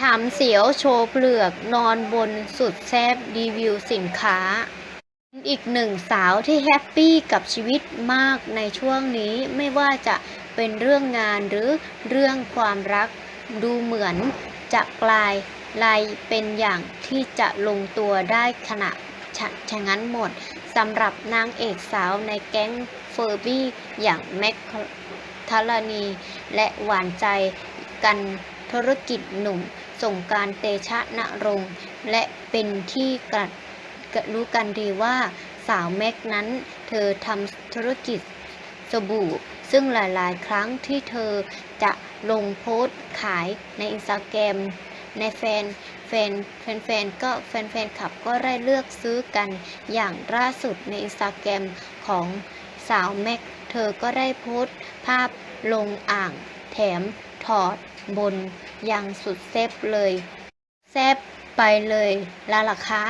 ถามเสียวโชว์เปลือกนอนบนสุดแซบรีวิวสินค้า อีกหนึ่งสาวที่แฮปปี้กับชีวิตมากในช่วงนี้ไม่ว่าจะเป็นเรื่องงานหรือเรื่องความรักดูเหมือนจะกลายลายเป็นอย่างที่จะลงตัวได้ขณะฉะฉะนั้นหมดสำหรับนางเอกสาวในแก๊งเฟอร์บี้อย่างแม็กทารณี และหวานใจกันธุรกิจหนุ่ม ส่งการเตชะนรงและเป็นที่กระรู้กันดีว่าสาวแม็กนั้น เธอทำธุรกิจสบู่ ซึ่งหลาย ๆ ครั้งที่เธอจะลงโพสต์ขายในอินสตาแกรมในแฟนแฟนแฟนๆก็แฟนแฟนๆขับก็ได้เลือกซื้อกันอย่างล่าสุดในอินสตาแกรมของ สาวแม็ก เธอก็ได้โพสต์ภาพลงอ่าง แถมถอดบนอย่างสุดเซฟเลย แซบไปเลยละล่ะค่ะ